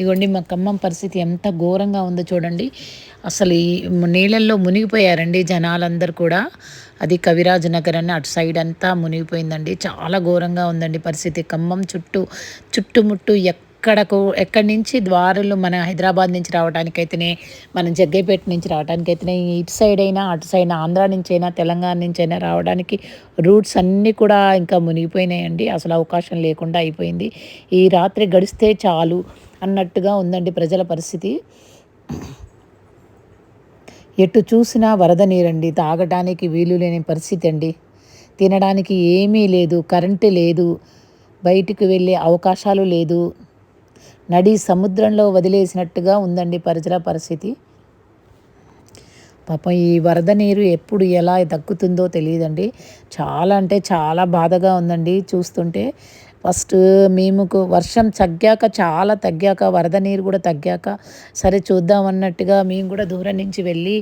ఇగోండి మా ఖమ్మం పరిస్థితి ఎంత ఘోరంగా ఉందో చూడండి. అసలు ఈ నీళ్ళల్లో మునిగిపోయారండి జనాలందరూ కూడా. అది కవిరాజ్ నగర్ అని అటు సైడ్ అంతా మునిగిపోయిందండి. చాలా ఘోరంగా ఉందండి పరిస్థితి. ఖమ్మం చుట్టూ చుట్టుముట్టు ఎక్కడకు ఎక్కడి నుంచి ద్వారాలు మన హైదరాబాద్ నుంచి రావడానికైతేనే మన జగ్గైపేట నుంచి రావడానికైతేనే ఇటు సైడ్ అయినా అటు సైడ్ ఆంధ్ర నుంచి అయినా తెలంగాణ నుంచి అయినా రావడానికి రూట్స్ అన్నీ కూడా ఇంకా మునిగిపోయినాయండి. అసలు అవకాశం లేకుండా అయిపోయింది. ఈ రాత్రి గడిస్తే చాలు అన్నట్టుగా ఉందండి ప్రజల పరిస్థితి. ఎటు చూసినా వరద నీరండి. తాగడానికి వీలు లేని పరిస్థితి అండి. తినడానికి ఏమీ లేదు కరెంటు లేదు బయటికి వెళ్ళే అవకాశాలు లేదు. నడి సముద్రంలో వదిలేసినట్టుగా ఉందండి పరిసర పరిస్థితి. పాపం ఈ వరద నీరు ఎప్పుడు ఎలా దక్కుతుందో తెలియదండి. చాలా అంటే చాలా బాధగా ఉందండి చూస్తుంటే. ఫస్ట్ మేము వర్షం తగ్గాక చాలా తగ్గాక వరద నీరు కూడా తగ్గాక సరే చూద్దాం అన్నట్టుగా మేము కూడా దూరం నుంచి వెళ్ళి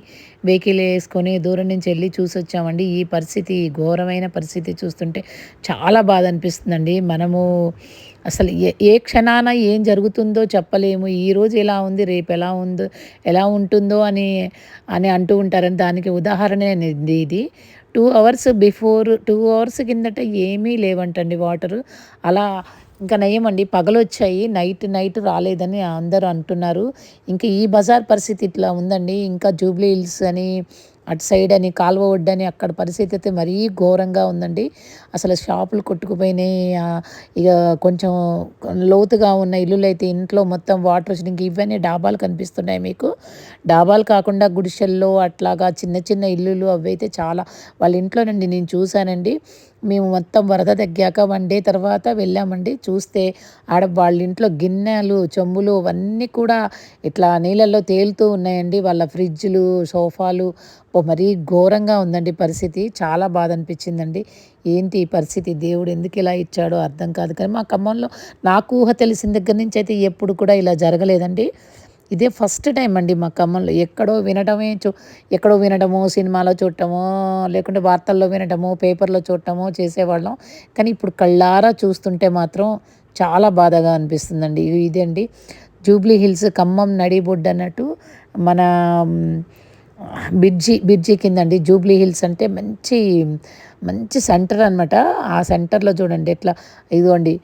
వెహికల్ వేసుకొని దూరం నుంచి వెళ్ళి చూసి వచ్చామండి. ఈ పరిస్థితి ఘోరమైన పరిస్థితి చూస్తుంటే చాలా బాధ అనిపిస్తుందండి. మనము అసలు ఏ ఏ క్షణాన ఏం జరుగుతుందో చెప్పలేము. ఈరోజు ఎలా ఉంది రేపు ఎలా ఉందో ఎలా ఉంటుందో అని అని అంటూ ఉంటారని దానికి ఉదాహరణ ఇది. Two hours before two hours కిందట ఏమీ లేవంటండి వాటర్. అలా ఇంకా నయమండి పగలొచ్చాయి నైట్ నైట్ రాలేదని అందరూ అంటున్నారు. ఇంకా ఈ బజార్ పరిస్థితి ఇట్లా ఉందండి. ఇంకా జూబ్లీ హిల్స్ అని అటు సైడ్ అని కాలువ ఒడ్డని అక్కడ పరిస్థితి అయితే మరీ ఘోరంగా ఉందండి. అసలు షాపులు కొట్టుకుపోయినాయి. ఇక కొంచెం లోతుగా ఉన్న ఇల్లులు అయితే ఇంట్లో మొత్తం వాటర్ వచ్చి ఇవన్నీ డాబాలు కనిపిస్తున్నాయి మీకు. డాబాలు కాకుండా గుడిసెల్లో అట్లాగా చిన్న చిన్న ఇల్లులు అవి అయితే చాలా. వాళ్ళ ఇంట్లోనండి నేను చూశానండి. మేము మొత్తం వరద తగ్గాక వన్ డే తర్వాత వెళ్ళామండి. చూస్తే ఆడ వాళ్ళ ఇంట్లో గిన్నెలు చెంబులు అవన్నీ కూడా ఇట్లా నీళ్ళల్లో తేలుతూ ఉన్నాయండి. వాళ్ళ ఫ్రిడ్జ్లు సోఫాలు. మరీ ఘోరంగా ఉందండి పరిస్థితి. చాలా బాధ అనిపించిందండి. ఏంటి ఈ పరిస్థితి? దేవుడు ఎందుకు ఇలా ఇచ్చాడో అర్థం కాదు కానీ మా ఖమ్మంలో నాకు ఊహ తెలిసిన దగ్గర నుంచి అయితే ఎప్పుడు కూడా ఇలా జరగలేదండి. ఇదే ఫస్ట్ టైం అండి మా ఖమ్మంలో ఎక్కడో వినటమే చూ ఎక్కడో వినడము సినిమాలో చూడటమో లేకుంటే వార్తల్లో వినడము పేపర్లో చూడటమో చేసేవాళ్ళం. కానీ ఇప్పుడు కళ్ళారా చూస్తుంటే మాత్రం చాలా బాధగా అనిపిస్తుందండి. ఇదే అండి జూబ్లీ హిల్స్ ఖమ్మం నడిబొడ్డు అన్నట్టు మన బిడ్జి బిడ్జి కింద అండి జూబ్లీ హిల్స్ అంటే మంచి మంచి సెంటర్ అనమాట ఆ సెంటర్లో చూడండి ఎట్లా ఇదిగోండి.